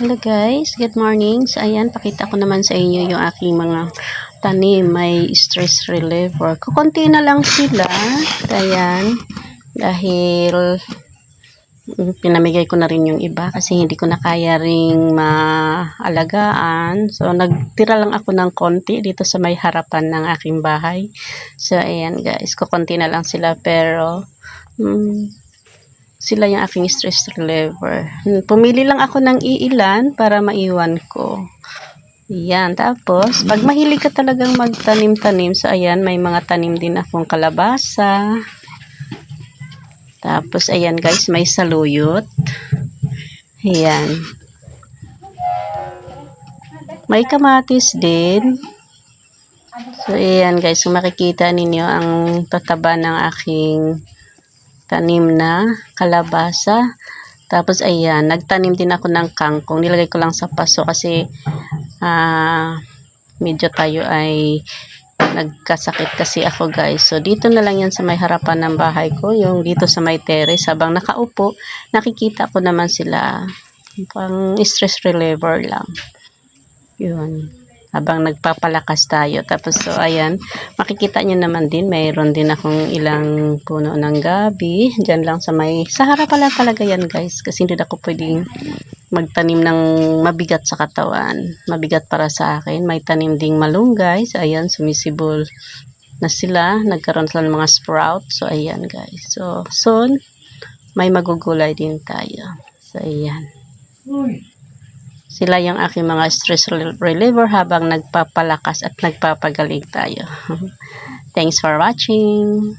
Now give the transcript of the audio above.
Hello guys, good morning. So ayan, pakita ko naman sa inyo yung aking mga tanim. May stress reliever. Kukunti na lang sila. Ayan. Dahil mm, pinamigay ko na rin yung iba kasi hindi ko na kaya ring maalagaan. So nagtira lang ako ng konti dito sa may harapan ng aking bahay. So ayan guys, kukunti na lang sila pero mm, sila yung aking stress reliever. Pumili lang ako ng iilan para maiwan ko. Yan. Tapos, pag mahilig ka talagang magtanim-tanim, so ayan, may mga tanim din akong kalabasa. Tapos, ayan guys, may saluyot. Ayan. May kamatis din. So, ayan guys, kung makikita ninyo ang tataba ng aking tanim na kalabasa. Tapos ayan, nagtanim din ako ng kangkong. Nilagay ko lang sa paso kasi ah medyo tayo ay nagkasakit kasi ako guys. So dito na lang yan sa may harapan ng bahay ko, yung dito sa may terrace habang nakaupo, nakikita ko naman sila pang stress reliever lang. Yun habang nagpapalakas tayo. Tapos, so, ayan, makikita nyo naman din, mayroon din akong ilang puno ng gabi. Diyan lang sa may, sa harap pala talaga yan guys, kasi hindi ako pwedeng magtanim ng mabigat sa katawan. Mabigat para sa akin. May tanim ding malunggay. So, ayan, sumisibol na sila. Nagkaroon sila ng mga sprout. So, ayan guys. So, soon, may magugulay din tayo. So, ayan. Sila yung aking mga stress rel- reliever habang nagpapalakas at nagpapagaling tayo. Thanks for watching.